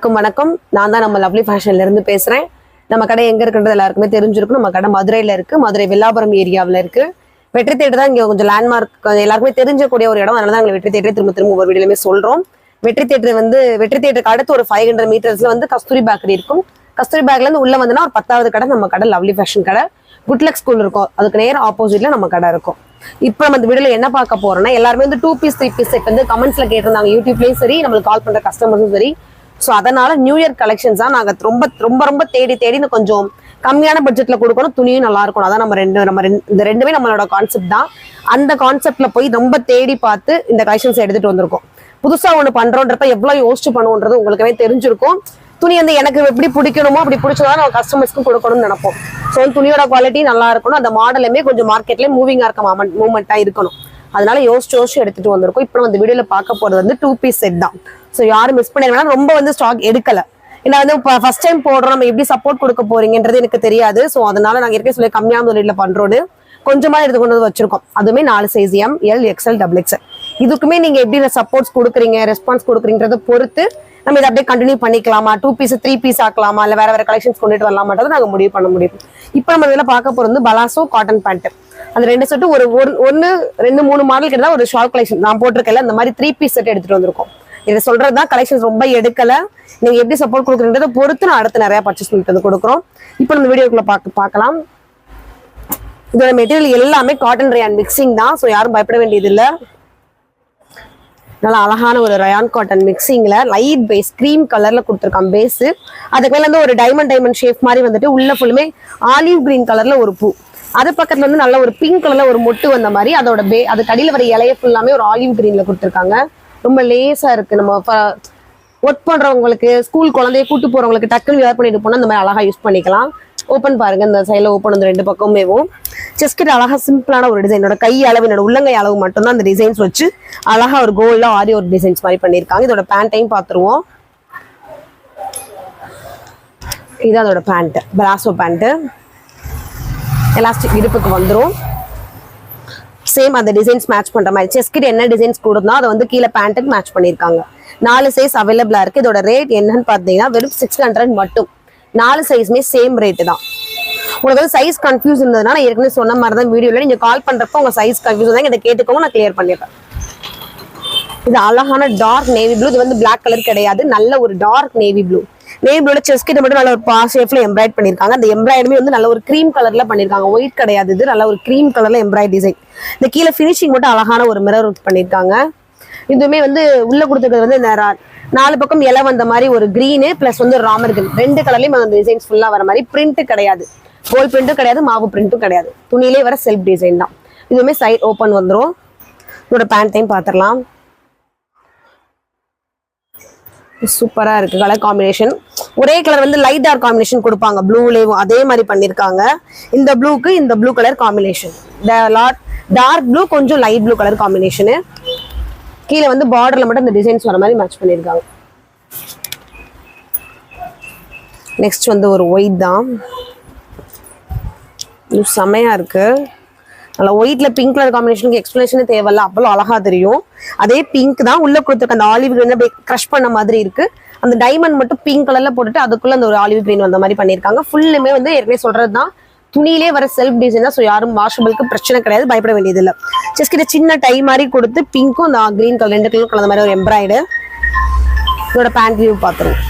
வணக்கம் வணக்கம். நான் தான் நம்ம லவ்லி ஃபேஷன்ல இருந்து பேசுறேன். நம்ம கடை எங்க இருக்குன்றது எல்லாருக்குமே தெரிஞ்சிருக்கும். நம்ம கடை மதுரையில இருக்கு. மதுரை வில்லாபுரம் ஏரியாவில் இருக்கு. வெற்றி தேட்டர் தான் இங்க கொஞ்சம் லேண்ட்மார்க் எல்லாருக்குமே தெரிஞ்சக்கூடிய ஒரு இடம். அதனால தான் எங்களை வெற்றி தேட்டரை திரும்ப திரும்ப ஒவ்வொரு வீடியோலுமே சொல்றோம். வெற்றி தேட்டர் வந்து வெற்றி தேட்டருக்கு அடுத்து ஒரு ஃபைவ் ஹண்ட்ரட் மீட்டர்ஸ்ல வந்து கஸ்தூரி பேக்கரி இருக்கும். கஸ்தூரி பேக்ல இருந்து உள்ள வந்தோம்னா ஒரு பத்தாவது கடை நம்ம கடை லவ்லி ஃபேஷன் கடை. குட்லக் ஸ்கூல் இருக்கும். அதுக்கு நேர் ஆப்போசிட்ல நம்ம கடை இருக்கும். இப்போ நம்ம இந்த வீடியோல என்ன பார்க்க போறோம்னா எல்லாருமே வந்து two piece three piece set வந்து கமெண்ட்ஸ்ல கேட்டிருந்தாங்க. யூடியூப்லயும் சரி நம்மளுக்கு கால் பண்ற கஸ்டமர்ஸும் சரி. ஸோ அதனால நியூ இயர் கலெக்ஷன்ஸ் தான் நாங்கள் ரொம்ப ரொம்ப ரொம்ப தேடி தேடி கொஞ்சம் கம்மியான பட்ஜெட்ல கொடுக்கணும். துணியும் நல்லா இருக்கணும். அதான் நம்ம ரெண்டு நம்ம ரெண்டு இந்த ரெண்டுமே நம்மளோட கான்செப்ட் தான். அந்த கான்செப்ட்ல போய் ரொம்ப தேடி பார்த்து இந்த கலெக்ஷன்ஸ் எடுத்துட்டு வந்திருக்கோம். புதுசா ஒன்று பண்றோன்றப்ப எவ்வளவு யோசிச்சு பண்ணுவோன்றது உங்களுக்குமே தெரிஞ்சிருக்கும். துணி வந்து எனக்கு எப்படி பிடிக்கணுமோ அப்படி பிடிச்சதா நம்ம கஸ்டமர்ஸ்க்கும் கொடுக்கணும்னு நினைப்போம். ஸோ துணியோட குவாலிட்டி நல்லா இருக்கணும். அந்த மாடலுமே கொஞ்சம் மார்க்கெட்லேயே மூவிங்கா இருக்க மூமெண்டா இருக்கணும். அதனால யோசிச்சு யோசிச்சு எடுத்துட்டு வந்திருக்கோம். இப்போ நம்ம இந்த வீடியோல பார்க்க போறது வந்து டூ பீஸ் செட் தான். ஸோ யாரும் மிஸ் பண்ணிருந்தா ரொம்ப வந்து ஸ்டாக் எடுக்கல. ஏன்னா வந்து இப்போ ஃபர்ஸ்ட் டைம் போடுறோம் நம்ம எப்படி சப்போர்ட் கொடுக்க போறீங்கன்றது எனக்கு தெரியாது. ஸோ அதனால நாங்கள் இருக்க சொல்லி கம்மியான முதலீடுல பண்றோன்னு கொஞ்சமா எடுத்து கொண்டு வந்து வச்சிருக்கோம். அதுவுமே நாலு size M L XL double XL இதுக்குமே நீங்க எப்படி சப்போர்ட்ஸ் கொடுக்குறீங்க ரெஸ்பான்ஸ் கொடுக்குறீங்கிறத பொறுத்து நம்ம இதை அப்படியே கண்டினியூ பண்ணிக்கலாமா? டூ பீஸ் த்ரீ பீஸ் ஆக்கலாமா? இல்ல வேற வேற கலெக்ஷன்ஸ் கொண்டுட்டு வரலாமான்றதை நாங்க முடிவு பண்ண முடியும். இப்போ நம்ம இதில் பார்க்க போறது வந்து பலாசோ காட்டன் பேண்ட் அந்த ரெண்டு செட்டு ஒரு ஒன்று ரெண்டு மூணு மாடல் கிட்ட ஒரு ஷார்ட் கலெக்ஷன் நான் போட்டிருக்கல அந்த மாதிரி த்ரீ பீஸ் செட் எடுத்துட்டு வந்திருக்கோம். இதை சொல்றதுதான் கலெக்ஷன்ஸ் ரொம்ப எடுக்கல. நீங்க எப்படி சப்போர்ட் கொடுக்குறீங்கிறத பொறுத்து நான் அடுத்து நிறைய பர்ச்சேஸ் பண்ணிட்டு வந்து கொடுக்குறோம். இப்போ நம்ம வீடியோக்குள்ள பார்க்க பார்க்கலாம். இதோட மெட்டீரியல் எல்லாமே காட்டன் ரயான் மிக்சிங் தான். ஸோ யாரும் பயப்பட வேண்டியது இல்லை நல்லா அழகான ஒரு ரயான் காட்டன் மிக்சிங்கில் லைட் பேஸ் க்ரீம் கலரில் கொடுத்துருக்கான் பேஸு அதுக்கு மேலே வந்து ஒரு டைமண்ட் டைமண்ட் ஷேப் மாதிரி வந்துட்டு உள்ள ஃபுல்லுமே ஆலிவ் கிரீன் கலரில் ஒரு பூ. அது பக்கத்துல வந்து நல்ல ஒரு பிங்க் கலர்ல ஒரு மொட்டு வந்த மாதிரி அதோட பே அது கடியில வர இலைய ஃபுல்லாமே ஒரு ஆலிவ் கிரீன்ல கொடுத்துருக்காங்க. ரொம்ப லேசா இருக்கு. நம்ம ஒர்க் பண்றவங்களுக்கு ஸ்கூல் குழந்தைய கூட்டு போறவங்களுக்கு டக்குன்னு வேர் பண்ணிட்டு போனா இந்த மாதிரி அழகா யூஸ் பண்ணிக்கலாம். ஓப்பன் பாருங்க. இந்த சைடில் ஓப்பன் வந்து ரெண்டு பக்கமேவும் செஸ்கிட்ட அழகா சிம்பிளான ஒரு டிசைன் என்னோட கை அளவு என்னோட உள்ளங்கை அளவு மட்டும்தான் அந்த டிசைன்ஸ் வச்சு அழகா ஒரு கோல்ட்ல ஆரி ஒரு டிசைன்ஸ் மாதிரி பண்ணியிருக்காங்க. இதோட பேண்ட்டையும் பார்த்துருவோம். இது அதோட பேண்ட் பிராசோ பேண்ட்டு எலாஸ்டிக் இடுப்புக்கு வந்துடும் சேம் அந்த டிசைன்ஸ் மேட்ச் பண்ற மாதிரி. செஸ்கிட்ட என்ன டிசைன்ஸ் கொடுத்தோ அதை வந்து கீழே பேண்ட்டுக்கு மேட்ச் பண்ணியிருக்காங்க. நாலு சைஸ் அவைலபிளாக இருக்கு. இதோட ரேட் என்னன்னு பார்த்தீங்கன்னா வெறும் சிக்ஸ் ஹண்ட்ரட் மட்டும். நாலு சைஸுமே சேம் ரேட்டு தான். உங்களுக்கு வந்து சைஸ் கன்ஃபியூஸ் இருந்ததுன்னா நான் ஏற்கனவே சொன்ன மாதிரி தான் வீடியோல நீங்க கால் பண்றப்போ உங்கள் சைஸ் கன்ஃபியூஸ் தான். இதை கேட்டுக்கோங்க நான் கிளியர் பண்ணிடுறேன். இது அழகான டார்க் நேவி ப்ளூ இது வந்து பிளாக் கலர் கிடையாது. நல்ல ஒரு டார்க் நேவி ப்ளூ நேவி ப்ளூல செஸ் கிட்ட மட்டும் நல்ல ஒரு பா ஷேப்ல எம்ப்ராய்ட் பண்ணிருக்காங்க. அந்த எம்ப்ராய்டுமே வந்து நல்ல ஒரு க்ரீம் கலர்ல பண்ணிருக்காங்க. ஒயிட் கிடையாது. இது நல்ல ஒரு க்ரீம் கலர்ல எம்ப்ராய்ட் டிசைன் இந்த கீழே ஃபினிஷிங் மட்டும் அழகான ஒரு மிரர் ஒர்க் பண்ணிருக்காங்க. இதுவுமே வந்து உள்ள கொடுத்துருக்கிறது வந்து இந்த நாலு பக்கம் இலை வந்த மாதிரி ஒரு கிரீனு பிளஸ் வந்து ராமர் ரெண்டு கலர்லயும் அந்த டிசைன்ஸ் ஃபுல்லா வர மாதிரி பிரிண்ட் கிடையாது. கோல் பிரிண்ட்டும் கிடையாது மாவு பிரிண்ட்டும் கிடையாது. துணியிலே வர செல்ஃப் டிசைன் தான். இதுவுமே சைட் ஓப்பன் வந்துரும். இதோட பேண்ட்டையும் பார்த்துடலாம். சூப்பரா இருக்கு கலர் காம்பினேஷன் ஒரே கலர் வந்து லைட் டார்க் காம்பினேஷன் கொடுப்பாங்க. ப்ளூலேயும் அதே மாதிரி பண்ணிருக்காங்க. இந்த ப்ளூக்கு இந்த blue colour combination dark blue கொஞ்சம் லைட் ப்ளூ கலர் காம்பினேஷனு கீழே வந்து பார்டர்ல மட்டும் இந்த டிசைன்ஸ் வர மாதிரி மேட்ச் பண்ணிருக்காங்க. நெக்ஸ்ட் வந்து ஒரு ஒயிட் தான். இது செமையா இருக்கு. நல்லா ஒயிட்ல பிங்க் கலர் காம்பினேஷனுக்கு எக்ஸ்பிளேஷனே தேவையில்ல. அவ்வளோ அழகா தெரியும். அதே பிங்க் தான் உள்ள கொடுத்துருக்க. அந்த ஆலிவ் கிரீன் அப்படியே க்ரஷ் பண்ண மாதிரி இருக்கு. அந்த டைமண்ட் மட்டும் பிங்க் கலர்ல போட்டுட்டு அதுக்குள்ள அந்த ஒரு ஆலிவ் கிரீன் வந்த மாதிரி பண்ணியிருக்காங்க. ஃபுல்லுமே வந்து ஏற்கனவே சொல்றது தான் துணியிலே வர செல்ஃப் டிசைன் தான். ஸோ யாரும் வாஷபிளுக்கு பிரச்சனை கிடையாது. பயப்பட வேண்டியது இல்லை ஜஸ்ட் கிட்ட சின்ன டை மாதிரி கொடுத்து பிங்க்கும் அந்த கிரீன் கலர் ரெண்டு கலரும் கலந்த மாதிரி ஒரு எம்ப்ராய்டு இதோட பேண்ட் வியூ பார்த்துருவோம்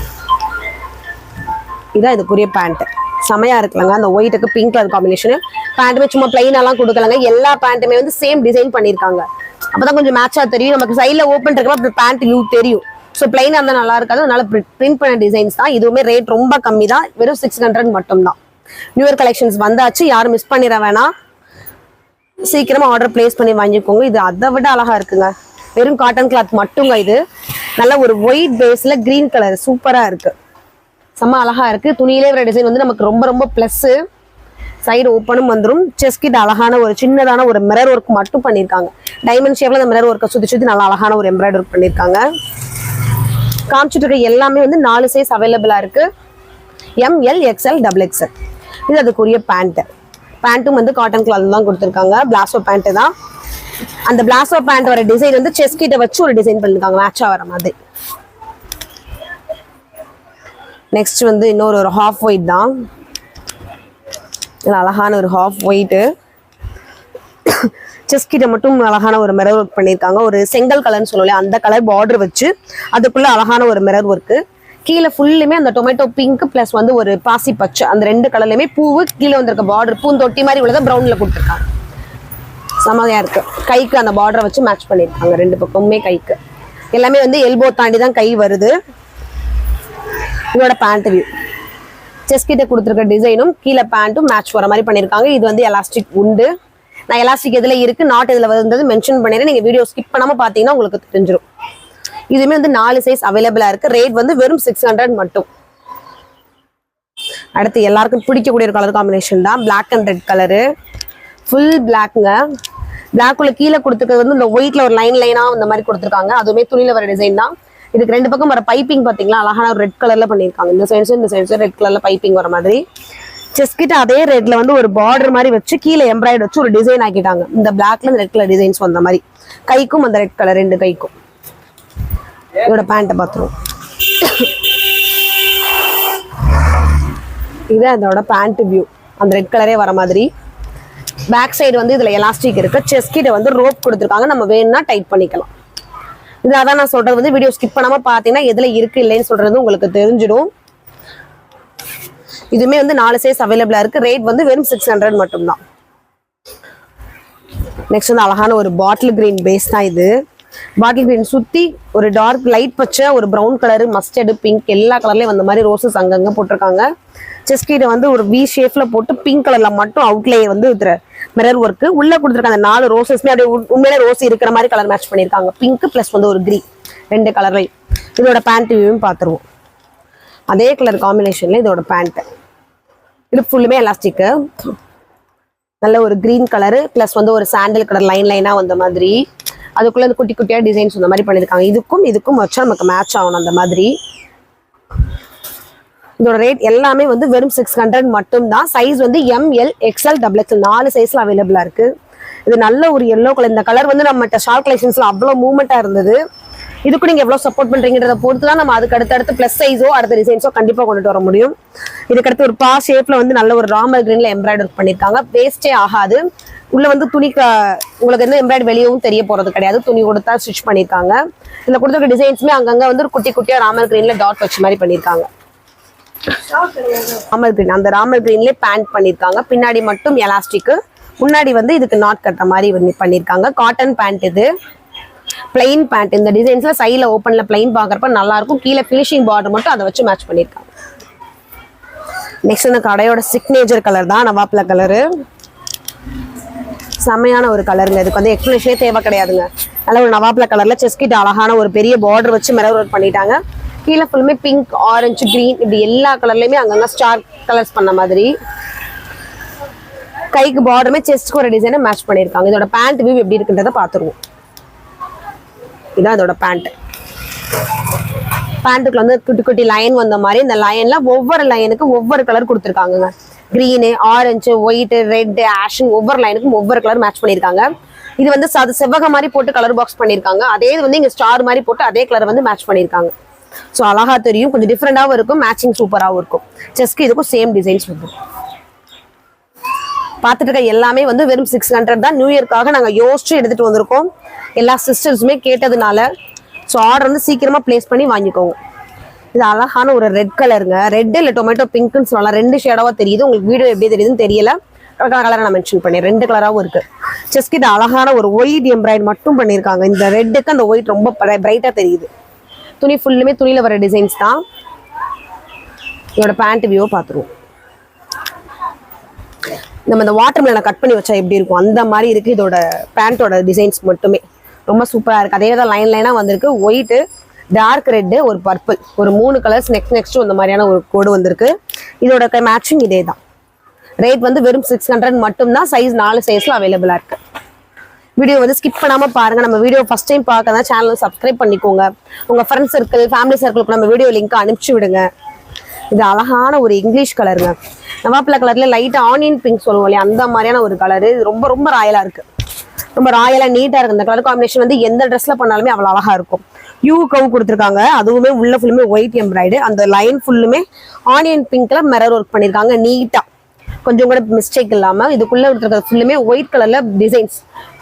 இதான் இதுக்குரிய பேண்ட்டு செமையா இருக்குல்லங்க அந்த ஒயிட்டுக்கு பிங்க் கலர் காம்பினேஷன் பேண்ட்டுமே சும்மா பிளைனாலாம் கொடுக்கலங்க. எல்லா பேண்ட்டுமே வந்து சேம் டிசைன் பண்ணியிருக்காங்க. அப்பதான் கொஞ்சம் மேட்சா தெரியும். நமக்கு சைடில் ஓப்பன் இருக்கப்ப பேண்ட் வியூ தெரியும். ஸோ பிளைனா இருந்தால் நல்லா இருக்காது. அதனால பிரிண்ட் பண்ண டிசைன்ஸ் தான். இதுவுமே ரேட் ரொம்ப கம்மி தான். வெறும் சிக்ஸ் ஹண்ட்ரட் மட்டும் தான் நியூ இயர் கலெக்ஷன்ஸ் வந்தாச்சு. யாரும் மிஸ் பண்ணிட வேணாம். சீக்கிரமா ஆர்டர் பிளேஸ் பண்ணி வாங்கிக்கோங்க. இது அதை விட அழகா இருக்குங்க. வெறும் காட்டன் கிளாத் மட்டுங்க இது. நல்ல ஒரு ஒயிட் பேஸ்ல கிரீன் கலர் சூப்பரா இருக்கு. செம்ம அழகா இருக்கு. துணியிலே வர டிசைன் வந்து நமக்கு ரொம்ப ரொம்ப பிளஸ் சைடு ஓப்பனும் வந்துடும் செஸ்கிட் அழகான ஒரு சின்னதான ஒரு மிரர் ஒர்க் மட்டும் பண்ணியிருக்காங்க டைமண்ட் ஷேப்ல அந்த மிரர் ஒர்க்கை சுத்தி சுத்தி நல்லா அழகான ஒரு எம்ப்ராய்டர் ஒர்க் பண்ணியிருக்காங்க காமிச்சிட்டு இருக்க எல்லாமே வந்து நாலு சைஸ் அவைலபிளா இருக்கு. எம்எல் எக்ஸ்எல் டபுள் எக்ஸ்எல் இது அதுக்குரிய பேண்ட்டு பேண்ட்டும் வந்து காட்டன் கிளாத் தான் கொடுத்துருக்காங்க. பிளாசோ பேண்ட்டு தான். அந்த பிளாசோ பேண்ட் வர டிசைன் வந்து செஸ் கிட்ட வச்சு ஒரு டிசைன் பண்ணியிருக்காங்க மேட்சா வர மாதிரி. நெக்ஸ்ட் வந்து இன்னொரு ஒரு ஹாஃப் ஒயிட் தான். அழகான ஒரு ஹாஃப் ஒயிட்டு செஸ் கிட்ட மட்டும் அழகான ஒரு மிரர் ஒர்க் பண்ணியிருக்காங்க. ஒரு செங்கல் கலர்னு சொல்லலையே அந்த கலர் பார்டர் வச்சு அதுக்குள்ள அழகான ஒரு மிரர் ஒர்க்கு கீழே ஃபுல்லுமே அந்த டொமேட்டோ பிங்க் ப்ளஸ் வந்து ஒரு பாசி பச்சை. அந்த ரெண்டு கலர்லையுமே பூவு கீழே வந்திருக்க பார்டர் பூந்தொட்டி மாதிரி உள்ளதை ப்ரௌன்ல கொடுத்துருக்காங்க. செமையா இருக்கு. கைக்கு அந்த பார்டரை வச்சு மேட்ச் பண்ணியிருக்காங்க ரெண்டு பக்கமுமே கைக்கு. எல்லாமே வந்து எல்போ தாண்டி தான் கை வருது. இதோட பேண்ட் வியூ செஸ் கிட்ட கொடுத்துருக்க டிசைனும் கீழே பேண்ட்டும் மேட்ச் வர மாதிரி பண்ணியிருக்காங்க. இது வந்து எலாஸ்டிக் உண்டு. நான் எலாஸ்டிக் இதில் இருக்குது நாட் இதில் வந்தது மென்ஷன் பண்ணிடுறேன். நீங்கள் வீடியோ ஸ்கிப் பண்ணாமல் பார்த்தீங்கன்னா உங்களுக்கு தெரிஞ்சிடும் இதுவுமே வந்து நாலு சைஸ் அவைலபிளாக இருக்குது ரேட் வந்து வெறும் சிக்ஸ் ஹண்ட்ரட் மட்டும். அடுத்து எல்லாருக்கும் பிடிக்கக்கூடிய ஒரு கலர் காம்பினேஷன் தான் black and red colour full பிளாக்ங்க பிளாக்குள்ள கீழே கொடுத்துருக்கிறது வந்து இந்த ஒயிட்ல ஒரு லைன் லைனாக இந்த மாதிரி கொடுத்துருக்காங்க. அதுவுமே துணியில் வர டிசைன் தான். இதுக்கு ரெண்டு பக்கம் வர பைப்பிங் பாத்தீங்களா? அழகான ஒரு ரெட் கலர்ல பண்ணியிருக்காங்க. இந்த சைட்ஸும் இந்த சைடு ரெட் கலர்ல பைப்பிங் வர மாதிரி. செஸ் கிட்ட அதே ரெட்ல வந்து ஒரு பார்டர் மாதிரி வச்சு கீழே எம்ப்ராய்டர் வச்சு ஒரு டிசைன் ஆக்கிட்டாங்க. இந்த பிளாக்ல இந்த ரெட் கலர் டிசைன்ஸ் வந்த மாதிரி. கைக்கும் அந்த ரெட் கலர் ரெண்டு கைக்கும். இதோட பேண்ட்டை பார்த்துருவோம் இது அதோட பேண்ட் வியூ அந்த ரெட் கலரே வர மாதிரி. பேக் சைடு வந்து இதுல எலாஸ்டிக் இருக்கு. செஸ் கிட்ட வந்து ரோப் கொடுத்துருக்காங்க. நம்ம வேணும்னா டைட் பண்ணிக்கலாம். இதில் அதான் நான் சொல்கிறது வந்து வீடியோ ஸ்கிப் பண்ணாமல் பார்த்தீங்கன்னா எதில் இருக்கு இல்லைன்னு சொல்றது உங்களுக்கு தெரிஞ்சிடும். இதுவுமே வந்து நாலு சைஸ் அவைலபிளாக இருக்கு. ரேட் வந்து வெறும் சிக்ஸ் ஹண்ட்ரட் மட்டும்தான். நெக்ஸ்ட் வந்து அழகான ஒரு பாட்டில் கிரீன் பேஸ் தான் இது. பாட்டில் கிரீன் சுத்தி ஒரு டார்க் லைட் பச்சை ஒரு ப்ரௌன் கலரு மஸ்டர்டு பிங்க் எல்லா கலர்லேயும் வந்த மாதிரி ரோசஸ் அங்கங்கே போட்டிருக்காங்க. செஸ்கீட வந்து ஒரு வி ஷேப்ல போட்டு பிங்க் கலர்ல மட்டும் அவுட்லே வந்து மிரர் ஒர்க்கு உள்ள கொடுத்துருக்க அந்த நாலு ரோசஸ்மே அப்படியே உண்- உண்மையிலே ரோஸ் இருக்கிற மாதிரி கலர் மேட்ச் பண்ணியிருக்காங்க. பிங்க் பிளஸ் வந்து ஒரு கிரீன் ரெண்டு கலர்லையும் இதோட பேண்ட் வியூவும் பார்த்துருவோம். அதே கலர் காம்பினேஷன்ல இதோட பேண்ட்டு இது ஃபுல்லுமே எலாஸ்டிக்கு நல்ல ஒரு கிரீன் கலரு ப்ளஸ் வந்து ஒரு சாண்டல் கலர் லைன் லைனாக வந்த மாதிரி. அதுக்குள்ள குட்டி குட்டியா டிசைன்ஸ் இந்த மாதிரி பண்ணியிருக்காங்க. இதுக்கும் இதுக்கும் வச்சா நமக்கு மேட்ச் ஆகணும் அந்த மாதிரி. இதோட ரேட் எல்லாமே வந்து வெறும் சிக்ஸ் ஹண்ட்ரட் மட்டும்தான். சைஸ் வந்து M L XL double XL நாலு சைஸ்ல அவைலபிளா இருக்கு. இது நல்ல ஒரு எல்லோ கலர் இந்த கலர் வந்து நம்மகிட்ட ஷார்ட் கலெக்ஷன்ஸ்ல அவ்வளோ மூவ்மெண்டா இருந்தது. இதுக்கு நீங்க எவ்வளவு சப்போர்ட் பண்றீங்கிறத பொறுத்து தான் நம்ம அதுக்கு அடுத்தடுத்து பிளஸ் சைஸோ அடுத்த டிசைன்ஸோ கண்டிப்பா கொண்டுட்டு வர முடியும். இதுக்கடுத்து ஒரு பா ஷேப்ல வந்து நல்ல ஒரு ராமர் கிரீன்ல எம்ப்ராய்டர் பண்ணிருக்காங்க வேஸ்டே ஆகாது. உள்ள வந்து துணி க- உங்களுக்கு வந்து எம்ப்ராய்டு வெளியவும் தெரிய போறது கிடையாது. துணி கொடுத்தா ஸ்டிச் பண்ணிருக்காங்க இதுல கொடுத்துருக்க டிசைன்ஸுமே அங்கங்க வந்து ஒரு குட்டி குட்டியா ராமர் கிரீன்ல டாட் வச்ச மாதிரி பண்ணிருக்காங்க ராமர் கிரீன் அந்த ராமர் கிரீன்லயே பேண்ட் பண்ணிருக்காங்க. பின்னாடி மட்டும் எலாஸ்டிக் முன்னாடி வந்து இதுக்கு நாட் கட்டுற மாதிரி வந்து பண்ணிருக்காங்க. காட்டன் பேண்ட் இது. பிளைன் பேண்ட் இந்த டிசைன்ஸ்ல சைடில் ஓப்பனில் பிளைன் பார்க்குறப்ப நல்லா இருக்கும் கீழே ஃபினிஷிங் பார்டர் மட்டும் அதை வச்சு மேட்ச் பண்ணிருக்காங்க. நெக்ஸ்ட் இந்த கடையோட சிக்னேச்சர் கலர் தான். நவாப்ல கலரு செம்மையான ஒரு கலருங்க இதுக்கு வந்து எக்ஸ்பிளேஷனே தேவை கிடையாதுங்க. நல்ல ஒரு நவாப்ல கலர்ல செஸ்கிட்ட அழகான ஒரு பெரிய பார்டர் வச்சு மிரர் ஒர்க் பண்ணிட்டாங்க. கீழே ஃபுல்லுமே பிங்க் ஆரஞ்சு கிரீன் இப்படி எல்லா கலர்லயுமே அங்கங்க ஸ்டார் கலர்ஸ் பண்ண மாதிரி. கைக்கு பார்டருமே செஸ்ட்க்கு ஒரு டிசைனை மேட்ச் பண்ணியிருக்காங்க. இதோட பேண்ட் வியூ எப்படி இருக்குன்றதை பார்த்துருவோம். இதான் இதோட பேண்ட் பேண்ட்டுக்குள்ள வந்து குட்டி குட்டி லைன் வந்த மாதிரி இந்த லைன்ல ஒவ்வொரு லைனுக்கும் ஒவ்வொரு கலர் கொடுத்துருக்காங்க க்ரீனு ஆரஞ்சு ஒயிட் ரெட் ஆஷன் ஒவ்வொரு லைனுக்கும் ஒவ்வொரு கலர் மேட்ச் பண்ணியிருக்காங்க. இது வந்து செவ்வக மாதிரி போட்டு கலர் பாக்ஸ் பண்ணியிருக்காங்க. அதே இது வந்து இங்க ஸ்டார் மாதிரி போட்டு அதே கலர் வந்து மேட்ச் பண்ணியிருக்காங்க. ஸோ அழகா தெரியும். கொஞ்சம் டிஃப்ரெண்டாகவும் இருக்கும். மேட்சிங் சூப்பராகவும் இருக்கும். செஸ்க்கு இதுக்கும் சேம் டிசைன்ஸ் வந்துடும் பார்த்துட்டு இருக்க எல்லாமே வந்து வெறும் சிக்ஸ் ஹண்ட்ரட் தான். நியூ இயர்க்காக நாங்கள் யோசிச்சு எடுத்துகிட்டு வந்திருக்கோம். எல்லா சிஸ்டர்ஸுமே கேட்டதுனால ஸோ ஆர்டர் வந்து சீக்கிரமாக ப்ளேஸ் பண்ணி வாங்கிக்கோங்க. இது அழகான ஒரு ரெட் கலருங்க ரெட் இல்லை டொமேட்டோ பிங்க்னு சொல்லலாம். ரெண்டு ஷேடாவாக தெரியுது. உங்களுக்கு வீடியோ எப்படி தெரியுதுன்னு தெரியல. கலரை நான் மென்ஷன் பண்ணேன். ரெண்டு கலராகவும் இருக்குது செஸ்க்கு இது அழகான ஒரு ஒயிட் எம்ப்ராய்டு மட்டும் பண்ணியிருக்காங்க இந்த ரெட்டுக்கு அந்த ஒயிட் ரொம்ப பிரைட்டாக தெரியுது. துணி ஃபுல்லுமே துணியில் வர டிசைன்ஸ் தான். இதோட பேண்ட் வியூவை பார்த்துருவோம். நம்ம இந்த வாட்டர் மேலே கட் பண்ணி வச்சா எப்படி இருக்கும்? அந்த மாதிரி இருக்குது இதோட பேண்ட்டோட டிசைன்ஸ் மட்டுமே. ரொம்ப சூப்பராக இருக்குது அதே தான் லைன் லைனாக வந்திருக்கு. ஒயிட்டு டார்க் ரெட்டு ஒரு பர்பிள் ஒரு மூணு கலர்ஸ் நெக்ஸ்ட் நெக்ஸ்ட்டு இந்த மாதிரியான ஒரு கோடு வந்திருக்கு. இதோட மேட்சிங் இதே தான். ரேட் வந்து வெறும் சிக்ஸ் ஹண்ட்ரட் மட்டும்தான். சைஸ் நாலு சைஸில் அவைலபிளாக இருக்குது வீடியோ வந்து ஸ்கிப் பண்ணாமல் பாருங்கள் நம்ம வீடியோ ஃபஸ்ட் டைம் பார்க்கறதா சேனல் சப்ஸ்கிரைப் பண்ணிக்கோங்க. உங்கள் ஃப்ரெண்ட்ஸ் சர்க்கிள் ஃபேமிலி சர்க்கிளுக்கு நம்ம வீடியோ லிங்க் அனுப்பிச்சி விடுங்க. இது அழகான ஒரு இங்கிலீஷ் கலருங்க நவாப்பிள கலர்ல லைட்டாக ஆனியன் பிங்க் சொல்லுவோம் இல்லையா? அந்த மாதிரியான ஒரு கலர் இது ரொம்ப ரொம்ப ராயலாக இருக்குது ரொம்ப ராயலாக நீட்டாக இருக்குது இந்த கலர் காம்பினேஷன் வந்து எந்த ட்ரெஸ்ல பண்ணாலுமே அவ்வளோ அழகாக இருக்கும். யூ கவு கொடுத்துருக்காங்க. அதுவுமே உள்ள ஃபுல்லுமே ஒயிட் எம்ப்ராய்டு அந்த லைன் ஃபுல்லுமே ஆனியன் பிங்க்ல மிரர் ஒர்க் பண்ணிருக்காங்க. நீட்டாக கொஞ்சம் கூட மிஸ்டேக் இல்லாமல் இதுக்குள்ளே இருக்கிறது ஃபுல்லுமே ஒயிட் கலரில் டிசைன்ஸ்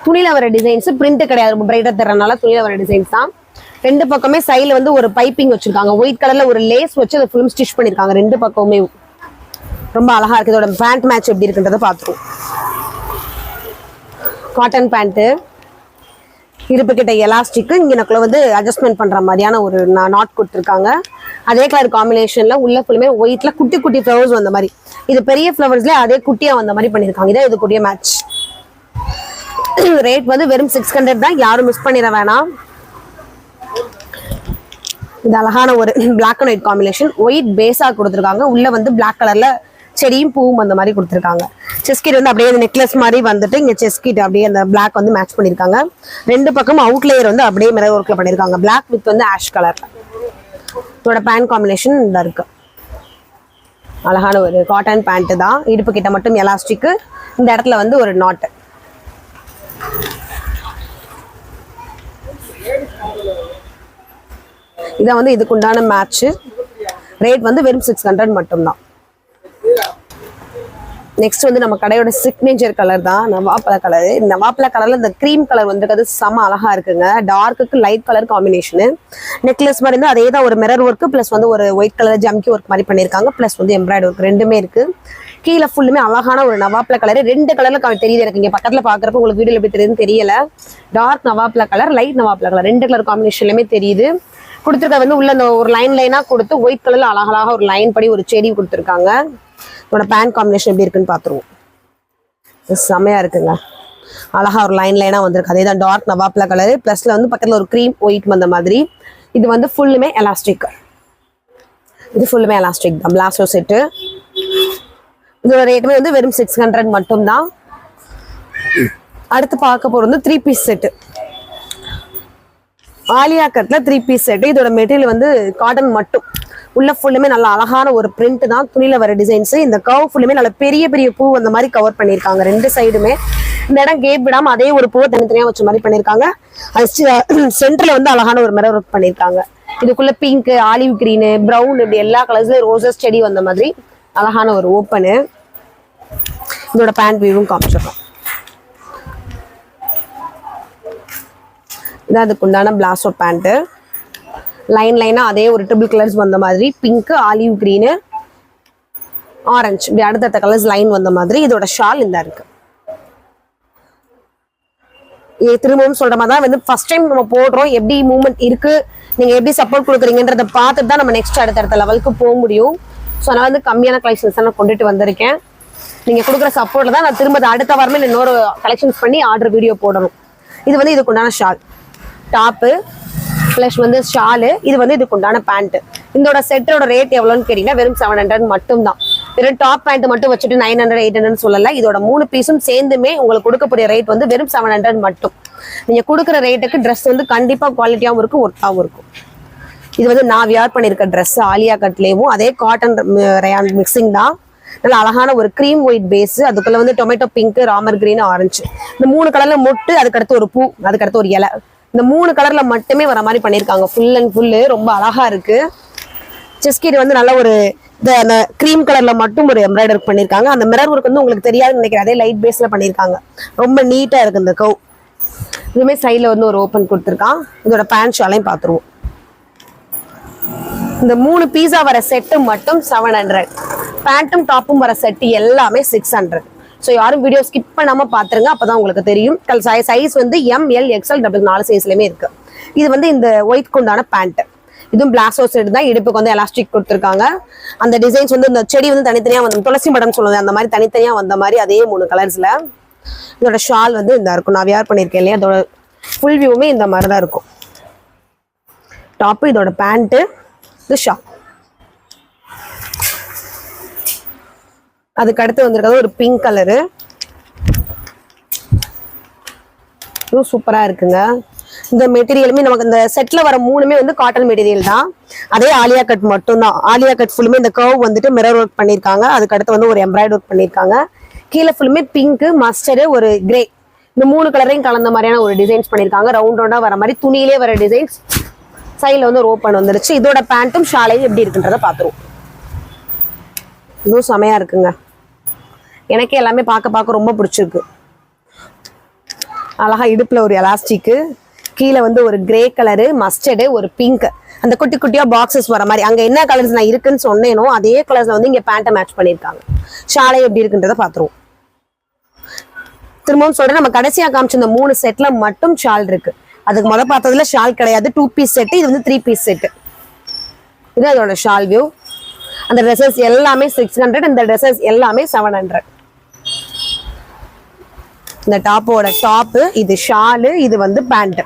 துணியில் வர டிசைன்ஸ் பிரிண்ட் கிடையாது. ரொம்ப பிரைட்டாக தரனால துணியில் வர டிசைன்ஸ் தான். ரெண்டு பக்கமே சைடில் வந்து ஒரு பைப்பிங் வச்சுருக்காங்க. ஒயிட் கலரில் ஒரு லேஸ் வச்சு அதை ஃபுல்லும் ஸ்டிச் பண்ணிருக்காங்க. ரெண்டு பக்கமுமே. ரொம்ப அழகாக இருக்குது இதோட பேண்ட் மேட்ச் எப்படி இருக்குன்றதை பார்த்துருவோம். காட்டன் பேண்ட்டு இடுப்பு கிட்ட இங்கே இங்க வந்து அட்ஜஸ்ட்மெண்ட் பண்ணுற மாதிரியான ஒரு நாட் கொடுத்துருக்காங்க. அதே கலர் காம்பினேஷன்ல உள்ள ஃபுல்லுமே ஒயிட்ல குட்டி குட்டி ஃப்ளவர்ஸ் வந்த மாதிரி. இது பெரிய ஃப்ளவர்ஸ்ல அதே குட்டியா வந்த மாதிரி பண்ணிருக்காங்க. இதான் இது மேட்ச் ரேட் வந்து வெறும் சிக்ஸ் ஹண்ட்ரட் தான். யாரும் மிஸ் பண்ணிட வேணாம். இது அழகான ஒரு black and white combination white பேஸா கொடுத்துருக்காங்க. உள்ள வந்து பிளாக் கலர்ல செடியும் பூவும் அந்த மாதிரி கொடுத்துருக்காங்க. செஸ்கிட் வந்து அப்படியே நெக்லஸ் மாதிரி வந்துட்டு இங்க செஸ்கிட் அப்படியே அந்த பிளாக் வந்து மேட்ச் பண்ணிருக்காங்க. ரெண்டு பக்கம் அவுட்லேயர் வந்து அப்படியே மிரர் ஒர்க்ல பண்ணிருக்காங்க. பிளாக் வித் வந்து ஆஷ் கலர்ல இதோட பேண்ட் காம்பினேஷன் இந்த இருக்குது அழகான ஒரு காட்டன் பேண்ட்டு தான். இடுப்பு கிட்ட மட்டும் எலாஸ்டிக்கு இந்த இடத்துல வந்து ஒரு நாட்டு இதான் வந்து இதுக்கு உண்டான மேட்ச்சு ரேட் வந்து வெறும் சிக்ஸ் ஹண்ட்ரட் மட்டும்தான். நெக்ஸ்ட் வந்து நம்ம கடையோட சிக்னேச்சர் கலர் தான். நவாப்பழ கலர் இந்த நவாப்பழ கலர்ல இந்த க்ரீம் கலர் வந்துருக்கிறது செம அழகா இருக்குங்க. டார்க்குக்கு லைட் கலர் காம்பினேஷனு நெக்லஸ் மாதிரி இருந்தால் அதே தான் ஒரு மிரர் ஒர்க் ப்ளஸ் வந்து ஒரு ஒயிட் கலர் ஜம்கி ஒர்க் மாதிரி பண்ணியிருக்காங்க. பிளஸ் வந்து எம்ப்ராய்டரி ஒர்க் ரெண்டுமே இருக்கு. கீழே ஃபுல்லுமே அழகான ஒரு நவாப்பழ கலர் ரெண்டு கலர்ல க- தெரியுது எனக்கு. இங்க பக்கத்துல பாக்குறப்ப உங்களுக்கு வீடியோ எப்படி தெரியுதுன்னு தெரியல. டார்க் நவாப்ல கலர் லைட் நவாப்ல கலர் ரெண்டு கலர் காம்பினேஷன்லயுமே தெரியுது. கொடுத்துருக்க வந்து உள்ள அந்த ஒரு லைன் லைனா கொடுத்து ஒயிட் கலர்ல அழகழகா ஒரு லைன் படி ஒரு செடி கொடுத்துருக்காங்க. இதோட பேண்ட் காம்பினேஷன் எப்படி இருக்குன்னு பார்த்துருவோம். இது இருக்குங்க. அழகா ஒரு லைன் லைனா வந்திருக்கு. அதே தான் டார்க் நவாப்ல கலரு ப்ளஸ்ல வந்து பக்கத்துல ஒரு க்ரீம் ஒயிட் வந்த மாதிரி. இது வந்து ஃபுல்லுமே எலாஸ்டிக் இது ஃபுல்லுமே எலாஸ்டிக் தான். பிளாஸ்டோ செட்டு இதோட ரேட்டுமே வந்து வெறும் சிக்ஸ் ஹண்ட்ரட் மட்டும்தான். அடுத்து பார்க்க போகிறது வந்து three piece set Alia three piece set இதோட மெட்டீரியல் வந்து காட்டன் மட்டும். உள்ள ஃபுல்லுமே நல்ல அழகான ஒரு பிரிண்ட் தான். துணியில வர டிசைன்ஸ் இந்த கவ் ஃபுல்லுமே நல்ல பெரிய பெரிய பூ அந்த மாதிரி கவர் பண்ணியிருக்காங்க. ரெண்டு சைடுமே இந்த இடம் கேப் விடாம அதே ஒரு பூவை தனித்தனியா வச்ச மாதிரி பண்ணியிருக்காங்க. அது சென்டர்ல வந்து அழகான ஒரு மிரர் ஒர்க் பண்ணியிருக்காங்க. இதுக்குள்ள பிங்க் ஆலிவ் கிரீனு ப்ரௌன் இப்படி எல்லா கலர்ஸ்லயும் ரோசஸ் செடி வந்த மாதிரி அழகான ஒரு ஓப்பனு இதோட பேண்ட் வியூவும் காமிச்சிடறோம். இதான் அதுக்குண்டான பிளாசோ பேண்ட்டு லைன் லைனாக அதே ஒரு ட்ரிபிள் கலர்ஸ் வந்த மாதிரி. பிங்க்கு ஆலிவ் க்ரீனு ஆரஞ்சு இப்படி அடுத்தடுத்த கலர்ஸ் லைன் வந்த மாதிரி இதோட ஷால் இந்த இருக்கு. திரும்பவும் சொல்ற மாதிரி தான் வந்து ஃபர்ஸ்ட் டைம் நம்ம போடுறோம். எப்படி மூவ்மெண்ட் இருக்கு நீங்க எப்படி சப்போர்ட் கொடுக்குறீங்கன்றத பார்த்துட்டு தான் நம்ம நெக்ஸ்ட் அடுத்தடுத்த லெவலுக்கு போக முடியும். ஸோ நான் வந்து கம்மியான கலெக்ஷன்ஸ் நான் கொண்டுட்டு வந்திருக்கேன். நீங்க கொடுக்குற சப்போர்ட்ல தான் நான் திரும்ப அடுத்த வாரமே இன்னொரு கலெக்ஷன்ஸ் பண்ணி ஆர்டர் வீடியோ போடணும். இது வந்து இதுக்கு உண்டான ஷால் டாப்பு ப்ளஸ் வந்து ஷாலு இது வந்து இதுக்கு உண்டான பேண்ட் இதோட செட்டோட ரேட் எவ்வளோன்னு கேட்டீங்கன்னா வெறும் செவன் ஹண்ட்ரட் மட்டும் தான் வெறும் டாப் பேண்ட் மட்டும் வச்சுட்டு நைன் ஹண்ட்ரட் எயிட் ஹண்ட்ரட் சொல்லல. இதோட மூணு பீஸும் சேர்ந்துமே உங்களுக்கு கொடுக்கக்கூடிய ரேட் வந்து வெறும் செவன் ஹண்ட்ரட் மட்டும். நீங்க கொடுக்குற ரேட்டுக்கு ட்ரெஸ் வந்து கண்டிப்பா குவாலிட்டியாகவும் இருக்கும் ஒர்க்காகவும் இருக்கும். இது வந்து நான் வியார் பண்ணியிருக்க ட்ரெஸ் ஆலியா கட்லேயும் அதே காட்டன் ரயான் மிக்சிங் தான். நல்ல அழகான ஒரு க்ரீம் ஒயிட் பேஸ் அதுக்குள்ள வந்து tomato pink Ramar green orange இந்த மூணு கலர்ல மொட்டு அதுக்கடுத்து ஒரு பூ அதுக்கடுத்து ஒரு இலை. இந்த மூணு கலர்ல மட்டுமே வர மாதிரி பண்ணியிருக்காங்க ஃபுல் அண்ட் ஃபுல்லு ரொம்ப அழகா இருக்கு. செஸ்கீட் வந்து நல்ல ஒரு இந்த அந்த க்ரீம் கலர்ல மட்டும் ஒரு எம்ப்ராய்டர் பண்ணியிருக்காங்க அந்த மிரர் ஒர்க் வந்து உங்களுக்கு தெரியாதுன்னு நினைக்கிறேன். அதே லைட் பேஸ்ல பண்ணியிருக்காங்க ரொம்ப நீட்டா இருக்கு இந்த கவ் இதுவுமே சைடில் வந்து ஒரு ஓப்பன் கொடுத்துருக்கான். இதோட பேண்ட் ஷாலையும் பார்த்துருவோம். இந்த மூணு பீஸா வர செட்டு மட்டும் செவன் ஹண்ட்ரட் பேண்ட்டும் டாப்பும் வர செட்டு எல்லாமே சிக்ஸ் ஹண்ட்ரட் ஸோ யாரும் வீடியோ ஸ்கிப் அண்ணாம பார்த்துருங்க அப்போ தான் உங்களுக்கு தெரியும். கல் சைஸ் வந்து எம் எல் எக்ஸ்எல் டபுள் நாலு சைஸ்லேயுமே இருக்குது இது வந்து இந்த ஒயிட் கொண்டான பேண்ட்டு இதுவும் பிளாசோ செட் தான். இடுப்புக்கு வந்து எலாஸ்டிக் கொடுத்துருக்காங்க. அந்த டிசைன்ஸ் வந்து இந்த செடி வந்து தனித்தனியாக வந்து துளசி மடம் சொல்லுவது அந்த மாதிரி தனித்தனியாக வந்த மாதிரி அதே மூணு கலர்ஸில் இதோட ஷால் வந்து இந்த இருக்கும். நான் வியார் பண்ணியிருக்கேன் இல்லையா? அதோட ஃபுல் வியூவுமே இந்த மாதிரி தான் இருக்கும் டாப்பு இதோட பேண்ட்டு இது ஷால் அதுக்கு அடுத்து வந்திருக்கிறது ஒரு பிங்க் கலரு இதுவும் சூப்பராக இருக்குங்க. இந்த மெட்டீரியலுமே நமக்கு இந்த செட்டில் வர மூணுமே வந்து காட்டன் மெட்டீரியல் தான். அதே ஆலியா கட் மட்டும்தான். ஆலியா கட் ஃபுல்லுமே இந்த கர்வ் வந்துட்டு மிரர் ஒர்க் பண்ணியிருக்காங்க அதுக்கு அடுத்து வந்து ஒரு எம்ப்ராய்டர் ஒர்க் பண்ணியிருக்காங்க கீழே ஃபுல்லுமே பிங்க்கு மஸ்டர்டு ஒரு கிரே இந்த மூணு கலரையும் கலந்த மாதிரியான ஒரு டிசைன்ஸ் பண்ணியிருக்காங்க ரவுண்ட் ரவுண்டாக வர மாதிரி துணியிலே வர டிசைன்ஸ் சைடில் வந்து ஒரு ஓப்பன் வந்துருச்சு. இதோட பேண்ட்டும் ஷாலையும் எப்படி இருக்குன்றத பார்த்துருவோம். இதுவும் செமையாக இருக்குங்க. எனக்கே எல்லாமே பார்க்க பார்க்க ரொம்ப பிடிச்சிருக்கு. அழகா இடுப்புல ஒரு எலாஸ்டிக்கு கீழே வந்து ஒரு கிரே கலரு மஸ்டர்டு ஒரு பிங்க் அந்த குட்டி குட்டியா பாக்ஸஸ் வர மாதிரி. அங்க என்ன கலர்ஸ் நான் இருக்குன்னு சொன்னேனோ அதே கலர்ஸ்ல வந்து இங்க பேண்ட்டை மேட்ச் பண்ணியிருக்காங்க. ஷாலை எப்படி இருக்குன்றத பாத்துருவோம் திரும்பவும் சொல்றேன் நம்ம கடைசியா காமிச்ச இந்த மூணு செட்ல மட்டும் ஷால் இருக்கு. அதுக்கு முத பார்த்ததுல ஷால் கிடையாது. டூ பீஸ் செட் இது வந்து த்ரீ பீஸ் செட் இது அதோட ஷால் வியூ அந்த ட்ரெஸ்ஸஸ் எல்லாமே சிக்ஸ் ஹண்ட்ரட் இந்த ட்ரெஸ்ஸஸ் எல்லாமே செவன் ஹண்ட்ரட் இந்த டாப்போட டாப்பு இது ஷாலு இது வந்து பேண்ட்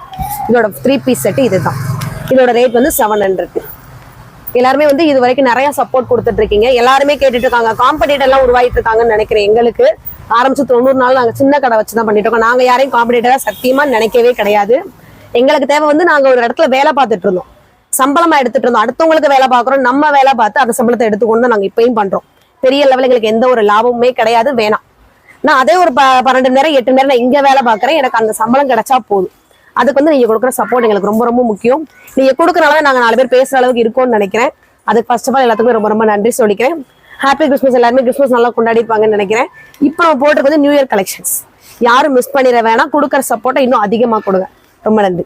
இதோட த்ரீ பீஸ் செட் இதுதான். இதோட ரேட் வந்து செவன் ஹண்ட்ரட் எல்லாருமே வந்து இது வரைக்கும் நிறைய சப்போர்ட் கொடுத்துட்டு இருக்கீங்க. எல்லாருமே கேட்டுட்டு இருக்காங்க. காம்படிட்டர் எல்லாம் உருவாயிட்டு இருக்காங்கன்னு நினைக்கிறேன். எங்களுக்கு ஆரம்பிச்சு தொண்ணூறு நாள் நாங்க சின்ன கடை வச்சு தான் பண்ணிட்டு இருக்கோம். நாங்க யாரையும் காம்படிட்டரா சத்தியமா நினைக்கவே கிடையாது. எங்களுக்கு தேவை வந்து நாங்க ஒரு இடத்துல வேலை பார்த்துட்டு இருந்தோம். சம்பளமா எடுத்துட்டு இருந்தோம். அடுத்தவங்களுக்கு வேலை பார்க்குறோம். நம்ம வேலை பார்த்து அந்த சம்பளத்தை எடுத்துக்கொண்டு நாங்கள் நாங்க இப்பயும் பண்றோம். பெரிய லெவலில் எங்களுக்கு எந்த ஒரு லாபமுமே கிடையாது. வேணாம். நான் அதே ஒரு ப பன்னெண்டு மணி நேரம் எட்டு மணி நேரம் நான் இங்க வேலை பார்க்குறேன். எனக்கு அந்த சம்பளம் கிடைச்சா போதும். அதுக்கு வந்து நீங்க கொடுக்குற சப்போர்ட் எங்களுக்கு ரொம்ப ரொம்ப முக்கியம். நீங்க கொடுக்குறனால நாங்க நாலு பேர் பேசுற அளவுக்கு இருக்கோம்னு நினைக்கிறேன். அதுக்கு ஃபர்ஸ்ட் ஆஃப் ஆல் எல்லாத்துக்குமே ரொம்ப ரொம்ப நன்றி சொல்லிக்கிறேன். ஹாப்பி கிறிஸ்மஸ் எல்லாருமே. கிறிஸ்மஸ் நல்லா கொண்டாடிப்பாங்கன்னு நினைக்கிறேன். இப்போ நம்ம போட்டுருக்கு வந்து நியூ இயர் கலெக்ஷன்ஸ் யாரும் மிஸ் பண்ணிட வேணாம். கொடுக்குற சப்போர்ட்டை இன்னும் அதிகமாக கொடுங்க. ரொம்ப நன்றி.